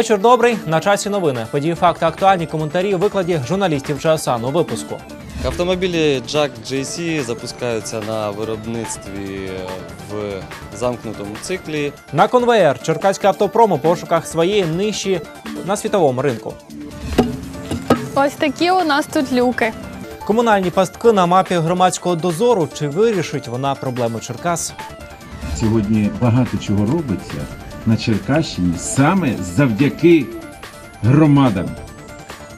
Вечір добрий. На часі новини. Події, факти, актуальні коментарі у викладі журналістів ЧСАН у випуску. Автомобілі Jack JC запускаються на виробництві в замкнутому циклі. На конвеєр Черкаський автопром у пошуках своєї ниші на світовому ринку. Ось такі у нас тут люки. Комунальні пастки на мапі громадського дозору. Чи вирішить вона проблеми Черкас? Сьогодні багато чого робиться на Черкащині саме завдяки громадам.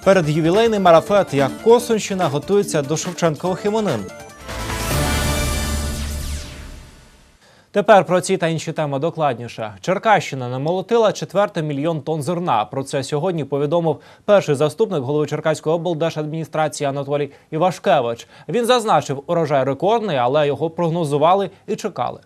Перед ювілейний марафет, як Косонщина готується до Шевченкових іменин. Тепер про ці та інші теми докладніше. Черкащина намолотила четвертий мільйон тонн зерна. Про це сьогодні повідомив перший заступник голови Черкаської облдержадміністрації Анатолій Івашкевич. Він зазначив, урожай рекордний, але його прогнозували і чекали.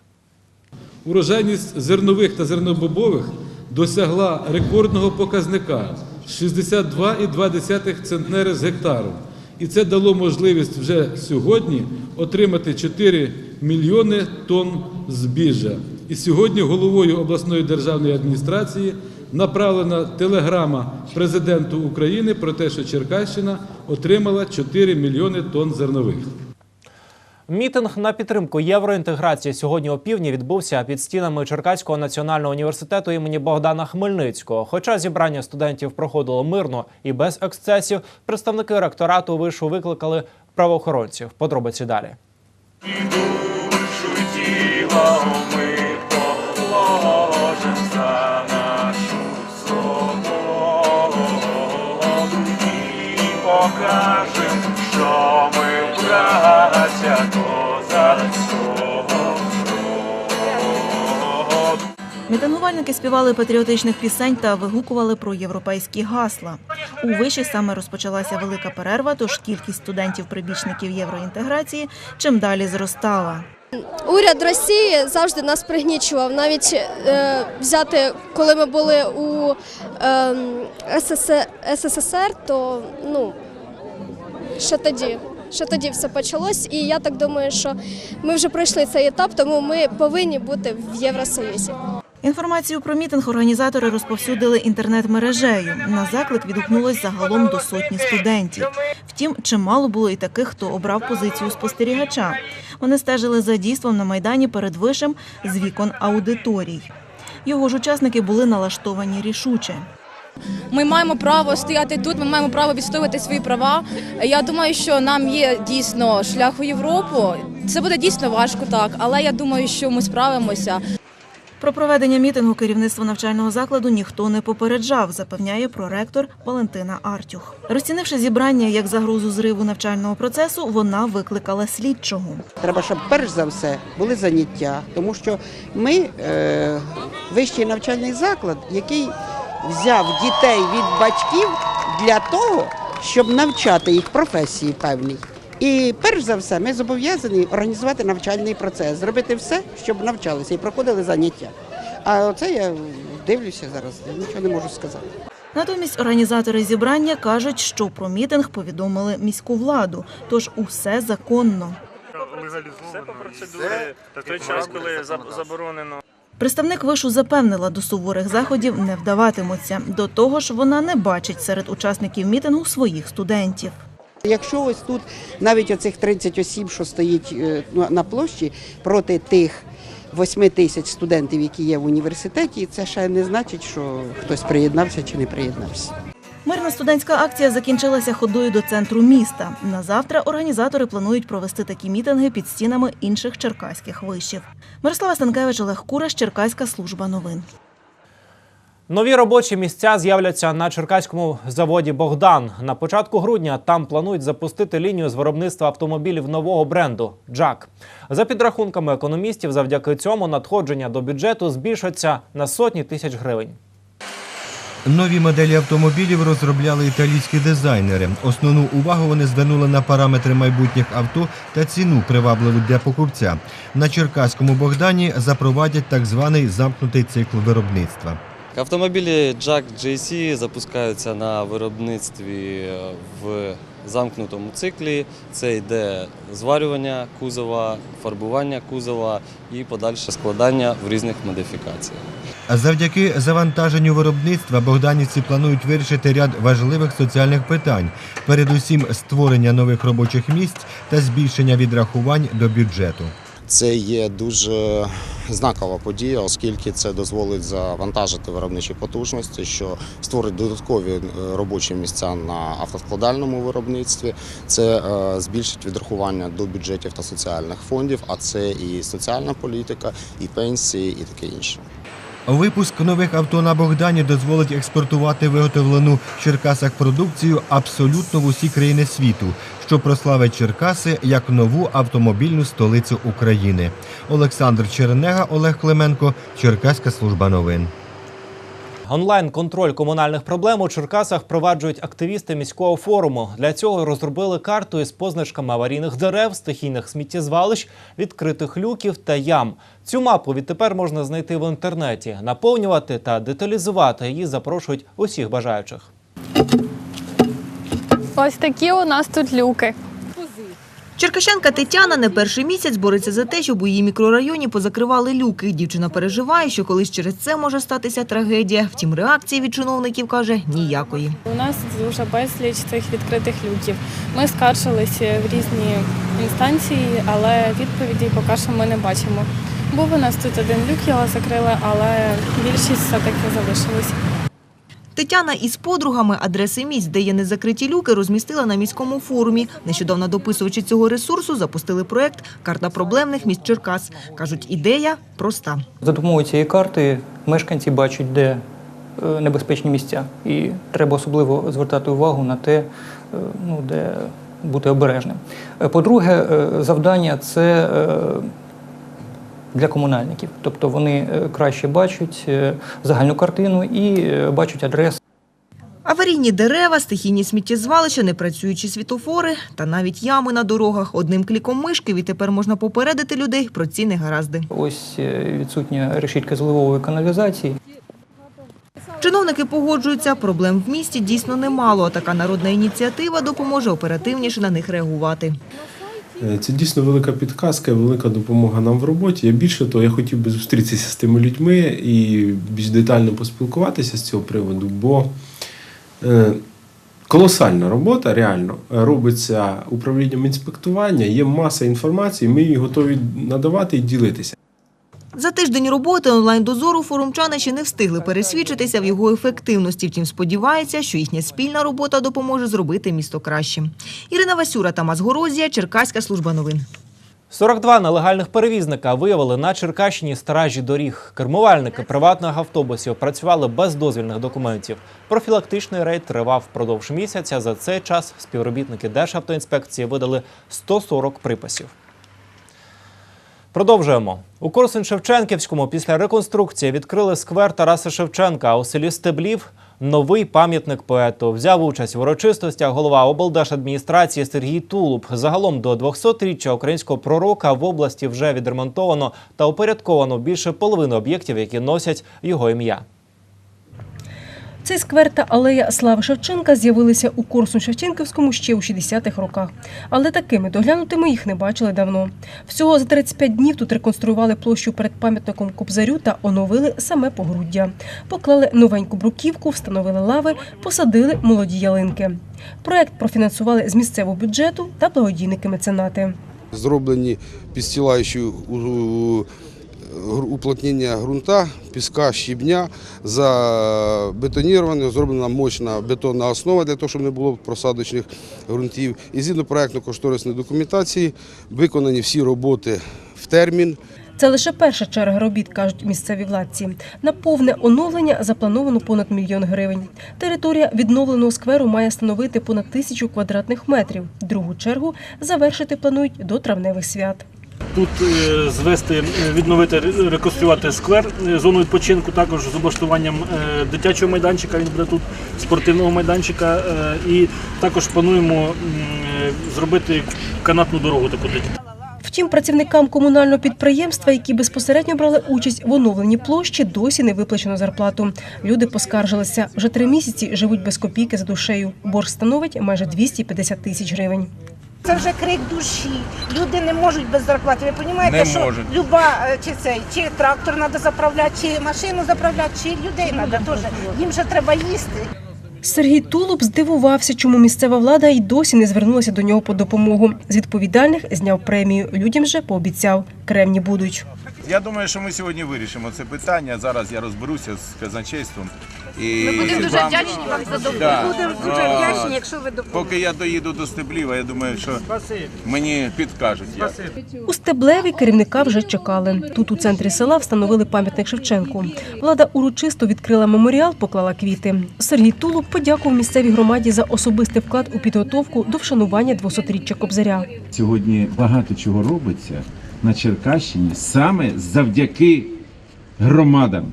Урожайність зернових та зернобобових досягла рекордного показника 62,2 центнери з гектару. І це дало можливість вже сьогодні отримати 4 мільйони тонн збіжжя. І сьогодні головою обласної державної адміністрації направлена телеграма президенту України про те, що Черкащина отримала 4 мільйони тонн зернових. Мітинг на підтримку євроінтеграції сьогодні опівдні відбувся під стінами Черкаського національного університету імені Богдана Хмельницького. Хоча зібрання студентів проходило мирно і без ексцесів, представники ректорату вишу викликали правоохоронців. Подробиці далі. душу Мітингувальники співали патріотичних пісень та вигукували про європейські гасла. У виші саме розпочалася велика перерва, тож кількість студентів-прибічників євроінтеграції чим далі зростала. Уряд Росії завжди нас пригнічував. Навіть е, взяти, коли ми були у е, СС- СССР, то ну ще тоді. Ще тоді все почалось, і я так думаю, що ми вже пройшли цей етап, тому ми повинні бути в Євросоюзі. Інформацію про мітинг організатори розповсюдили інтернет-мережею. На заклик відгукнулось загалом до сотні студентів. Втім, чимало було і таких, хто обрав позицію спостерігача. Вони стежили за дійством на майдані перед вишем з вікон аудиторій. Його ж учасники були налаштовані рішуче. Ми маємо право стояти тут, ми маємо право відстоювати свої права. Я думаю, що нам є дійсно шлях у Європу. Це буде дійсно важко, так, але я думаю, що ми справимося. Про проведення мітингу керівництво навчального закладу ніхто не попереджав, запевняє проректор Валентина Артюх. Розцінивши зібрання як загрозу зриву навчального процесу, вона викликала слідчого. Треба, щоб перш за все були заняття, тому що ми е, вищий навчальний заклад, який взяв дітей від батьків для того, щоб навчати їх професії певній. І перш за все, ми зобов'язані організувати навчальний процес, зробити все, щоб навчалися і проходили заняття. А оце я дивлюся зараз, я нічого не можу сказати. Натомість організатори зібрання кажуть, що про мітинг повідомили міську владу, тож усе законно. Все по процедурі. Та в той час, коли заборонено Представник вишу запевнила, до суворих заходів не вдаватимуться. До того ж, вона не бачить серед учасників мітингу своїх студентів. Якщо ось тут навіть оцих 30 осіб, що стоїть е, на- площі проти тих 8 тисяч студентів, які є в університеті, це ще не значить, що хтось приєднався чи не приєднався. Мирна студентська акція закінчилася ходою до центру міста. На завтра організатори планують провести такі мітинги під стінами інших черкаських вишів. Мирослава Станкевич, Олег Кураш, Черкаська служба новин. Нові робочі місця з'являться на черкаському заводі Богдан. На початку грудня там планують запустити лінію з виробництва автомобілів нового бренду Джак. За підрахунками економістів, завдяки цьому надходження до бюджету збільшаться на сотні тисяч гривень. Нові моделі автомобілів розробляли італійські дизайнери. Основну увагу вони звернули на параметри майбутніх авто та ціну привабливу для покупця. На Черкаському Богдані запровадять так званий замкнутий цикл виробництва. Автомобілі Jack JC запускаються на виробництві в замкнутому циклі. Це йде зварювання кузова, фарбування кузова і подальше складання в різних модифікаціях. Завдяки завантаженню виробництва богданівці планують вирішити ряд важливих соціальних питань, передусім створення нових робочих місць та збільшення відрахувань до бюджету. Це є дуже знакова подія, оскільки це дозволить завантажити виробничі потужності, що створить додаткові е, робочі місця на автоскладальному виробництві. Це е, збільшить відрахування до бюджетів та соціальних фондів, а це і соціальна політика, і пенсії, і таке інше. Випуск нових авто на Богдані дозволить експортувати виготовлену в Черкасах продукцію абсолютно в усі країни світу, що прославить Черкаси як нову автомобільну столицю України. Олександр Чернега, Олег Клименко, Черкаська служба новин. Онлайн-контроль комунальних проблем у Черкасах впроваджують активісти міського форуму. Для цього розробили карту із позначками аварійних дерев, стихійних сміттєзвалищ, відкритих люків та ям. Цю мапу відтепер можна знайти в інтернеті. Наповнювати та деталізувати її запрошують усіх бажаючих. Ось такі у нас тут люки. Черкащанка Тетяна не перший місяць бореться за те, щоб у її мікрорайоні позакривали люки. Дівчина переживає, що колись через це може статися трагедія. Втім, реакції від чиновників каже ніякої. У нас дуже безліч цих відкритих люків. Ми скаржилися в різні інстанції, але відповіді поки що ми не бачимо. Був у нас тут один люк, його закрили, але більшість все-таки залишилась. Тетяна із подругами адреси місць, де є незакриті люки, розмістила на міському форумі. Нещодавно дописувачі цього ресурсу запустили проект «Карта проблемних місць Черкас». Кажуть, ідея проста. За допомогою цієї карти мешканці бачать, де е, небезпечні місця, і треба особливо звертати увагу на те, е, ну, де бути обережним. Е, По-друге, завдання це для комунальників, тобто вони е, краще бачать е, загальну картину і е, бачать адреси. Аварійні дерева, стихійні сміттєзвалища, непрацюючі світофори та навіть ями на дорогах. Одним кліком мишки відтепер можна попередити людей про ці негаразди. Ось відсутня решітка зливової каналізації. Чиновники погоджуються, проблем в місті дійсно немало. а Така народна ініціатива допоможе оперативніше на них реагувати. Е, Це дійсно велика підказка, велика допомога нам в роботі. Я більше того, я хотів би зустрітися з тими людьми і більш детально поспілкуватися з цього приводу, бо е, колосальна робота реально робиться управлінням інспектування, є маса інформації, ми її готові надавати і ділитися. За тиждень роботи онлайн-дозору форумчани ще не встигли пересвідчитися в його ефективності. Втім, сподіваються, що їхня спільна робота допоможе зробити місто кращим. Ірина Васюра, Тамас Горозія, Черкаська служба новин. 42 нелегальних перевізника виявили на Черкащині стражі доріг. Кермувальники приватних автобусів працювали без дозвільних документів. Профілактичний рейд тривав впродовж місяця. За цей час співробітники Державтоінспекції видали 140 приписів. Продовжуємо. У Корсунь-Шевченківському після реконструкції відкрили сквер Тараса Шевченка. У селі Стеблів новий пам'ятник поету. Взяв участь в урочистостях голова облдержадміністрації Сергій Тулуб. Загалом до 200-річчя українського пророка в області вже відремонтовано та упорядковано більше половини об'єктів, які носять його ім'я. Цей сквер та алея Слави Шевченка з'явилися у Корсун-Шевченківському ще у 60-х роках. Але такими доглянутими їх не бачили давно. Всього за 35 днів тут реконструювали площу перед пам'ятником Кобзарю та оновили саме погруддя. Поклали новеньку бруківку, встановили лави, посадили молоді ялинки. Проект профінансували з місцевого бюджету та благодійники меценати. Зроблені підстилаючі у- уплотнення ґрунта, піска, щебня, забетоніровано, зроблена мощна бетонна основа для того, щоб не було просадочних ґрунтів. І згідно проєктно-кошторисної документації виконані всі роботи в термін. Це лише перша черга робіт, кажуть місцеві владці. На повне оновлення заплановано понад мільйон гривень. Територія відновленого скверу має становити понад тисячу квадратних метрів. Другу чергу завершити планують до травневих свят. Тут е, звести, е, відновити, ре- реконструювати сквер, е, зону відпочинку, також з облаштуванням дитячого майданчика, він буде тут, спортивного майданчика. І також плануємо зробити канатну дорогу таку для дітей. Втім, працівникам комунального підприємства, які безпосередньо брали участь в оновленні площі, досі не виплачено зарплату. Люди поскаржилися. Вже три місяці живуть без копійки за душею. Борг становить майже 250 тисяч гривень. Це вже крик душі. Люди не можуть без зарплати. Ви розумієте, Не що можуть. люба е, чи цей, чи трактор треба заправляти, чи машину заправляти, чи людей треба теж. Їм же треба їсти. Сергій Тулуб здивувався, чому місцева влада й досі не звернулася до нього по допомогу. З відповідальних зняв премію. Людям же пообіцяв, кремні будуть. Я думаю, що ми сьогодні вирішимо це питання. Зараз я розберуся з казначейством. І Ми будемо дуже вам- вдячні вам за допомогу. Да. Будемо дуже А, вдячні, якщо ви допоможете. Поки я доїду до Стебліва, я думаю, що мені підкажуть. Як. У Стеблеві керівника вже чекали. Тут у центрі села встановили пам'ятник Шевченку. Влада урочисто відкрила меморіал, поклала квіти. Сергій Тулуб подякував місцевій громаді за особистий вклад у підготовку до вшанування 200-річчя Кобзаря. Сьогодні багато чого робиться на Черкащині саме завдяки громадам.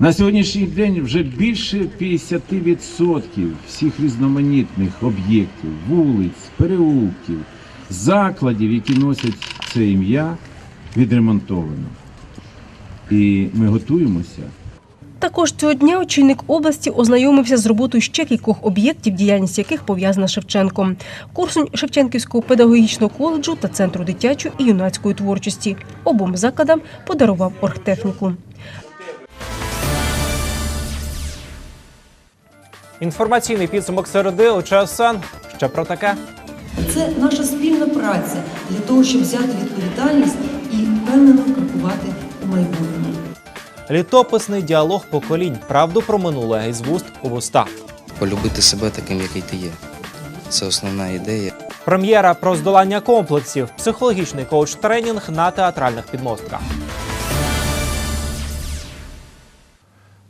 На сьогоднішній день вже більше 50% всіх різноманітних об'єктів, вулиць, переулків, закладів, які носять це ім'я, відремонтовано. І ми готуємося Також цього дня очільник області ознайомився з роботою ще кількох об'єктів, діяльність яких пов'язана з Шевченком. Курсунь Шевченківського педагогічного коледжу та центру дитячої і юнацької творчості. Обом закладам подарував оргтехніку. Інформаційний підсумок середи у ЧСН. Ще про таке. Це наша спільна праця для того, щоб взяти відповідальність і впевнено крокувати у майбутнє. Літописний діалог поколінь. Правду про минуле із вуст у вуста. полюбити себе таким, який ти є. Це основна ідея. Прем'єра про здолання комплексів. Психологічний коуч-тренінг на театральних підмостках.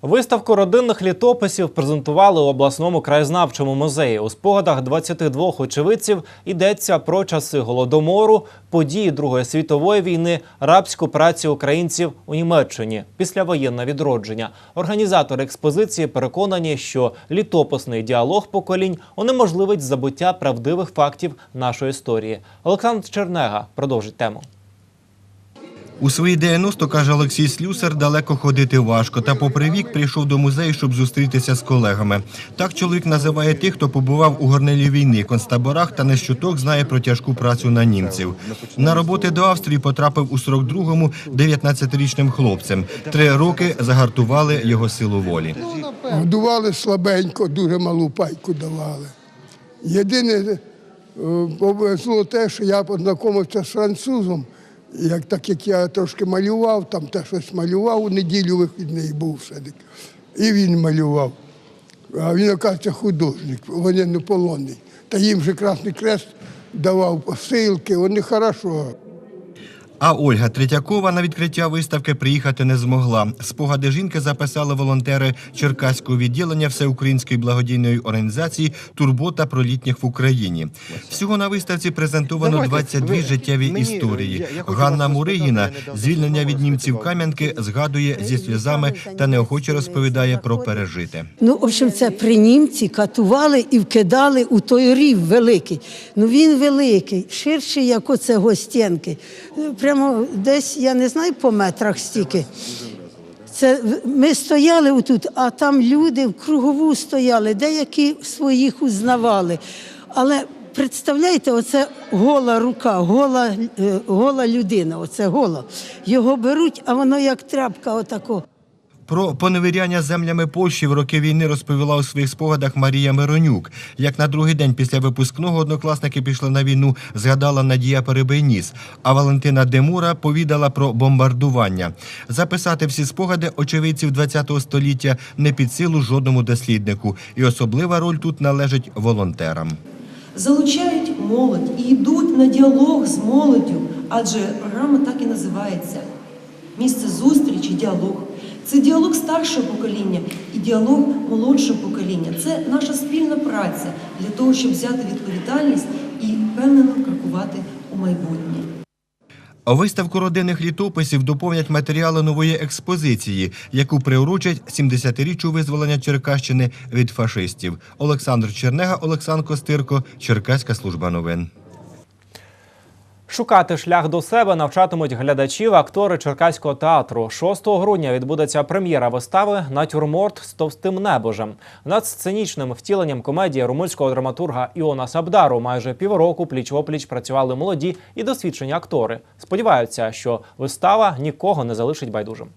Виставку родинних літописів презентували у обласному краєзнавчому музеї. У спогадах 22 очевидців йдеться про часи голодомору, події Другої світової війни, рабську працю українців у Німеччині, післявоєнне відродження. Організатори експозиції переконані, що літописний діалог поколінь унеможливить забуття правдивих фактів нашої історії. Олександр Чернега продовжить тему. У свої 90, каже Олексій Слюсар, далеко ходити важко. Та попри вік прийшов до музею, щоб зустрітися з колегами. Так чоловік називає тих, хто побував у горнилі війни, концтаборах та не щуток знає про тяжку працю на німців. На роботи до Австрії потрапив у 42-му 19-річним хлопцем. Три роки загартували його силу волі. Годували слабенько, дуже малу пайку давали. Єдине е, повезло те, що я познайомився з французом, як, так як я трошки малював, там те щось малював, у неділю вихідний був все-таки. І він малював. А він, оказується, художник, воєннополонний. Та їм же Красний Крест давав посилки, вони хорошо. А Ольга Третьякова на відкриття виставки приїхати не змогла. Спогади жінки записали волонтери Черкаського відділення Всеукраїнської благодійної організації Турбота про літніх в Україні. Всього на виставці презентовано 22 життєві історії. Ганна Муригіна звільнення від німців Кам'янки згадує зі сльозами та неохоче розповідає про пережите. Ну, в общем, це при німці катували і вкидали у той рів великий. Ну він великий, ширший, як оце гостєнки. Прямо десь, я не знаю, по метрах стільки. Це ми стояли отут, а там люди в кругову стояли, деякі своїх узнавали. Але представляєте, оце гола рука, гола, е, гола людина, оце гола. Його беруть, а воно як тряпка отако. Про поневіряння землями Польщі в роки війни розповіла у своїх спогадах Марія Миронюк. Як на другий день після випускного однокласники пішли на війну, згадала Надія Перебийніс, а Валентина Демура повідала про бомбардування. Записати всі спогади очевидців ХХ століття не під силу жодному досліднику, і особлива роль тут належить волонтерам. Залучають молодь і йдуть на діалог з молоддю, адже програма так і називається місце зустрічі, діалог. Це діалог старшого покоління і діалог молодшого покоління. Це наша спільна праця для того, щоб взяти відповідальність і впевнено крокувати у майбутнє. Виставку родинних літописів доповнять матеріали нової експозиції, яку приурочать 70-річчю визволення Черкащини від фашистів. Олександр Чернега, Олександр Костирко, Черкаська служба новин. Шукати шлях до себе навчатимуть глядачів актори Черкаського театру. 6 грудня відбудеться прем'єра вистави Натюрморт з товстим небожем. Над сценічним втіленням комедії румунського драматурга Іона Сабдару майже півроку пліч-опліч працювали молоді і досвідчені актори. Сподіваються, що вистава нікого не залишить байдужим.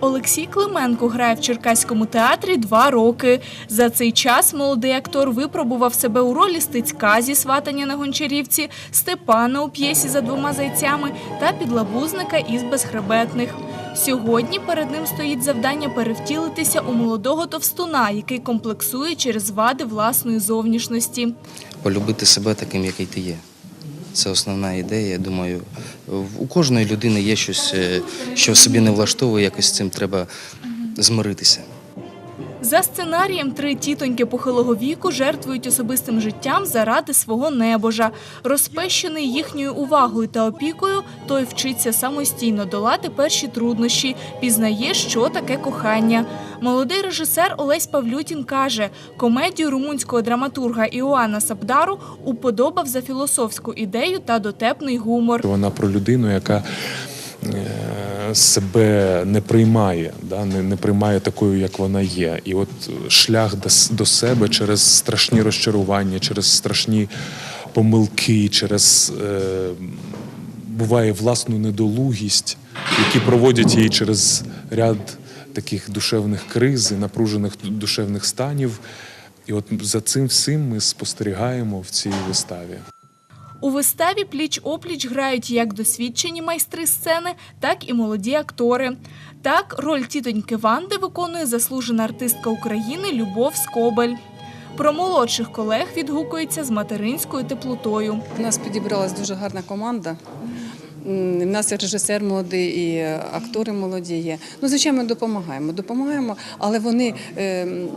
Олексій Клименко грає в Черкаському театрі два роки. За цей час молодий актор випробував себе у ролі стецька зі сватання на гончарівці, Степана у п'єсі за двома зайцями та підлабузника із безхребетних. Сьогодні перед ним стоїть завдання перевтілитися у молодого товстуна, який комплексує через вади власної зовнішності. Полюбити себе таким, який ти є. Це основна ідея. Я думаю, у кожної людини є щось, е, що собі не влаштовує, якось з цим треба змиритися. За сценарієм три тітоньки похилого віку жертвують особистим життям заради свого небожа. Розпещений їхньою увагою та опікою, той вчиться самостійно долати перші труднощі, пізнає, що таке кохання. Молодий режисер Олесь Павлютін каже, комедію румунського драматурга Іоанна Сабдару уподобав за філософську ідею та дотепний гумор. Вона про людину, яка е, себе не приймає, да, не, не приймає такою, як вона є. І от шлях до, до себе через страшні розчарування, через страшні помилки, через е, буває власну недолугість, які проводять її через ряд таких душевних криз, і напружених душевних станів. І от за цим всім ми спостерігаємо в цій виставі. У виставі пліч-опліч грають як досвідчені майстри сцени, так і молоді актори. Так, роль тітоньки Ванди виконує заслужена артистка України Любов Скобель. Про молодших колег відгукується з материнською теплотою. У нас підібралась дуже гарна команда. У нас і режисер молодий, і актори молоді є. Ну, звичайно, ми допомагаємо. Допомагаємо, але вони, ем,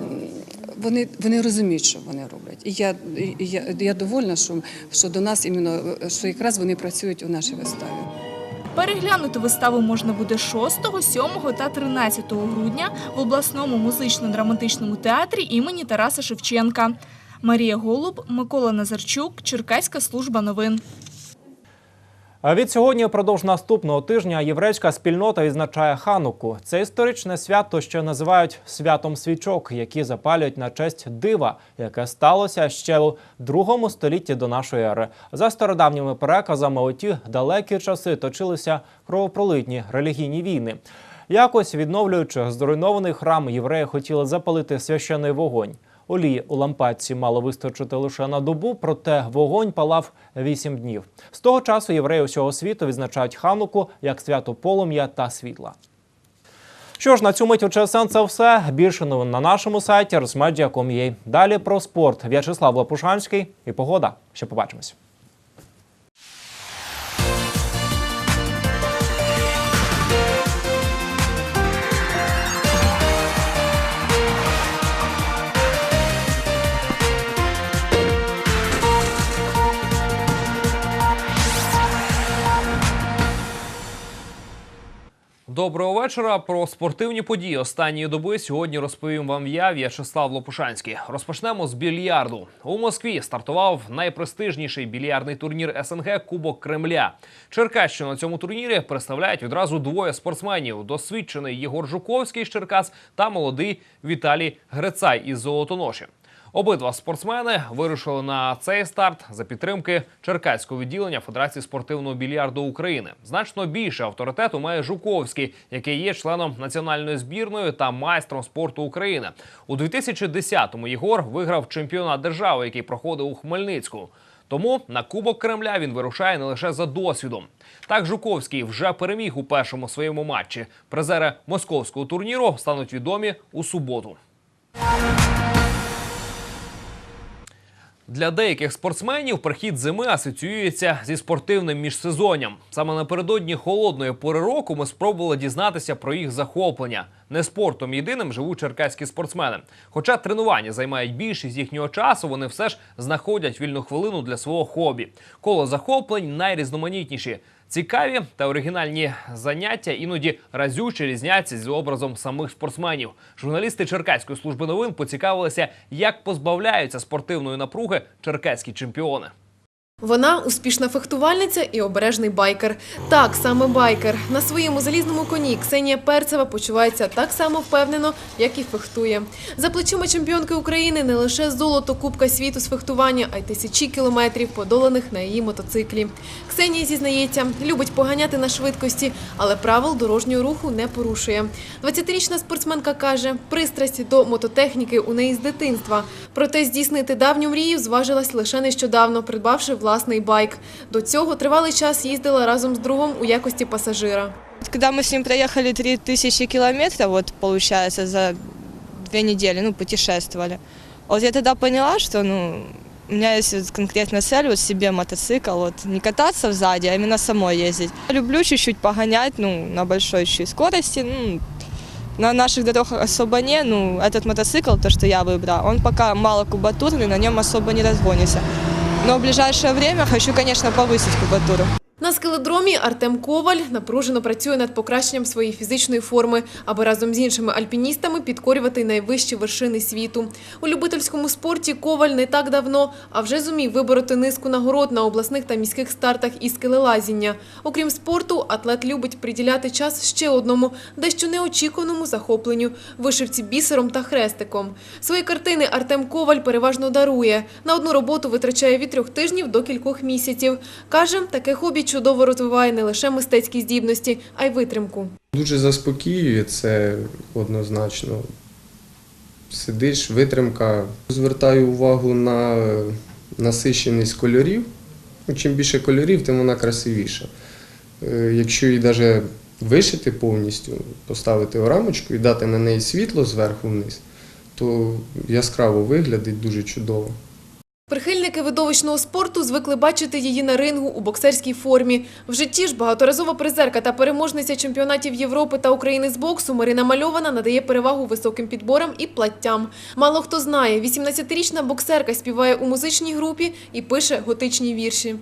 вони, вони розуміють, що вони роблять. І я, я, я довольна, що, що до нас іменно, що якраз вони працюють у нашій виставі. Переглянути виставу можна буде 6, 7 та 13 грудня в обласному музично-драматичному театрі імені Тараса Шевченка. Марія Голуб, Микола Назарчук, Черкаська служба новин. Від сьогодні впродовж наступного тижня єврейська спільнота відзначає Хануку. Це історичне свято, що називають святом свічок, які запалюють на честь дива, яке сталося ще у другому столітті до нашої ери. За стародавніми переказами, у ті далекі часи точилися кровопролитні релігійні війни. Якось відновлюючи зруйнований храм, євреї хотіли запалити священий вогонь. Олії у лампадці мало вистачити лише на добу, проте вогонь палав вісім днів. З того часу євреї усього світу відзначають хануку як свято полум'я та світла. Що ж, на цю мить у ЧСН це все. Більше новин на нашому сайті rosmedia.com.ua. Далі про спорт. В'ячеслав Лапушанський і погода. Ще побачимось. Доброго вечора. Про спортивні події останньої доби сьогодні розповім вам я, В'ячеслав Лопушанський. Розпочнемо з більярду. У Москві стартував найпрестижніший більярдний турнір СНГ Кубок Кремля. Черкащину на цьому турнірі представляють відразу двоє спортсменів: досвідчений Єгор Жуковський з Черкас та молодий Віталій Грецай із Золотоноші. Обидва спортсмени вирушили на цей старт за підтримки Черкаського відділення Федерації спортивного більярду України. Значно більше авторитету має Жуковський, який є членом національної збірної та майстром спорту України. У 2010-му Єгор виграв чемпіонат держави, який проходив у Хмельницьку. Тому на Кубок Кремля він вирушає не лише за досвідом. Так Жуковський вже переміг у першому своєму матчі. Призери московського турніру стануть відомі у суботу. Для деяких спортсменів прихід зими асоціюється зі спортивним міжсезонням. Саме напередодні холодної пори року ми спробували дізнатися про їх захоплення. Не спортом єдиним живуть черкаські спортсмени. Хоча тренування займають більшість їхнього часу, вони все ж знаходять вільну хвилину для свого хобі. Коло захоплень найрізноманітніші. Цікаві та оригінальні заняття іноді разюче різняться з образом самих спортсменів. Журналісти Черкаської служби новин поцікавилися, як позбавляються спортивної напруги черкаські чемпіони. Вона успішна фехтувальниця і обережний байкер. Так, саме байкер. На своєму залізному коні Ксенія Перцева почувається так само впевнено, як і фехтує. За плечима чемпіонки України не лише золото Кубка світу з фехтування, а й тисячі кілометрів, подоланих на її мотоциклі. Ксенія зізнається, любить поганяти на швидкості, але правил дорожнього руху не порушує. 20-річна спортсменка каже, пристрасть до мототехніки у неї з дитинства. Проте здійснити давню мрію зважилась лише нещодавно, придбавши власний байк. До цього тривалий час їздила разом з другом у якості пасажира. Когда мы с ним проехали 3000 километров, вот получается, за две недели, ну, путешествовали, вот я тогда поняла, что, ну, у меня есть вот конкретно цель, вот себе мотоцикл, вот не кататься сзади, а именно самой ездить. Люблю чуть-чуть погонять, ну, на большой чуть скорости, ну, на наших дорогах особо не, ну, этот мотоцикл, то, что я выбрала, он пока мало кубатурный, на нем особо не разгонится. Но в ближайшее время хочу, конечно, повысить кубатуру. На скеледромі Артем Коваль напружено працює над покращенням своєї фізичної форми, аби разом з іншими альпіністами підкорювати найвищі вершини світу. У любительському спорті Коваль не так давно, а вже зумів вибороти низку нагород на обласних та міських стартах із скелелазіння. Окрім спорту, атлет любить приділяти час ще одному, дещо неочікуваному захопленню – вишивці бісером та хрестиком. Свої картини Артем Коваль переважно дарує. На одну роботу витрачає від трьох тижнів до кількох місяців. Каже, таке хобі чудово розвиває не лише мистецькі здібності, а й витримку. Дуже заспокоює це однозначно. Сидиш, витримка. Звертаю увагу на насиченість кольорів. Ну, Чим більше кольорів, тим вона красивіша. Е, Якщо її навіть вишити повністю, поставити рамочку і дати на неї світло зверху вниз, то яскраво виглядить дуже чудово. Прихильники видовищного спорту звикли бачити її на рингу у боксерській формі. В житті ж багаторазова призерка та переможниця чемпіонатів Європи та України з боксу Марина Мальована надає перевагу високим підборам і платтям. Мало хто знає, 18-річна боксерка співає у музичній групі і пише готичні вірші.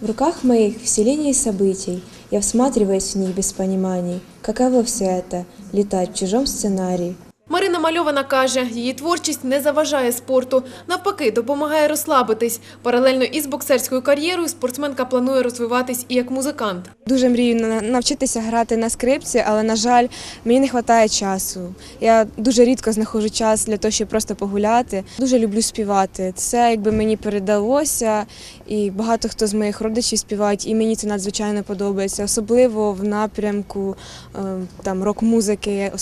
В руках моих все линии событий, я всматриваюсь в них без пониманий. Каково все это – летать в чужом сценарии? Марина Мальована каже, її творчість не заважає спорту, навпаки, допомагає розслабитись. Паралельно із боксерською кар'єрою спортсменка планує розвиватись і як музикант. Дуже мрію навчитися грати на скрипці, але, на жаль, мені не вистачає часу. Я дуже рідко знаходжу час для того, щоб просто погуляти. Дуже люблю співати. Це якби мені передалося, і багато хто з моїх родичів співають, і мені це надзвичайно подобається, особливо в напрямку е, рок-музики,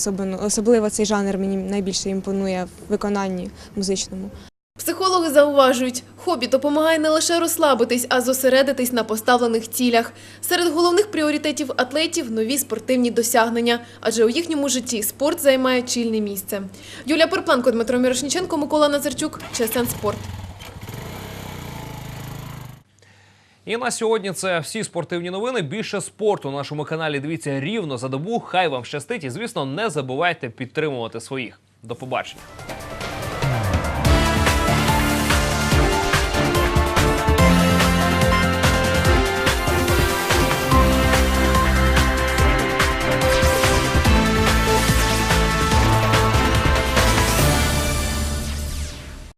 особливо, цей мені найбільше імпонує в виконанні музичному. Психологи зауважують, хобі допомагає не лише розслабитись, а зосередитись на поставлених цілях. Серед головних пріоритетів атлетів – нові спортивні досягнення, адже у їхньому житті спорт займає чільне місце. Юлія Перпленко, Дмитро Мірошніченко, Микола Назарчук, ЧСН Спорт. І на сьогодні це всі спортивні новини. Більше спорту на нашому каналі. Дивіться рівно за добу. Хай вам щастить. І звісно, не забувайте підтримувати своїх. До побачення.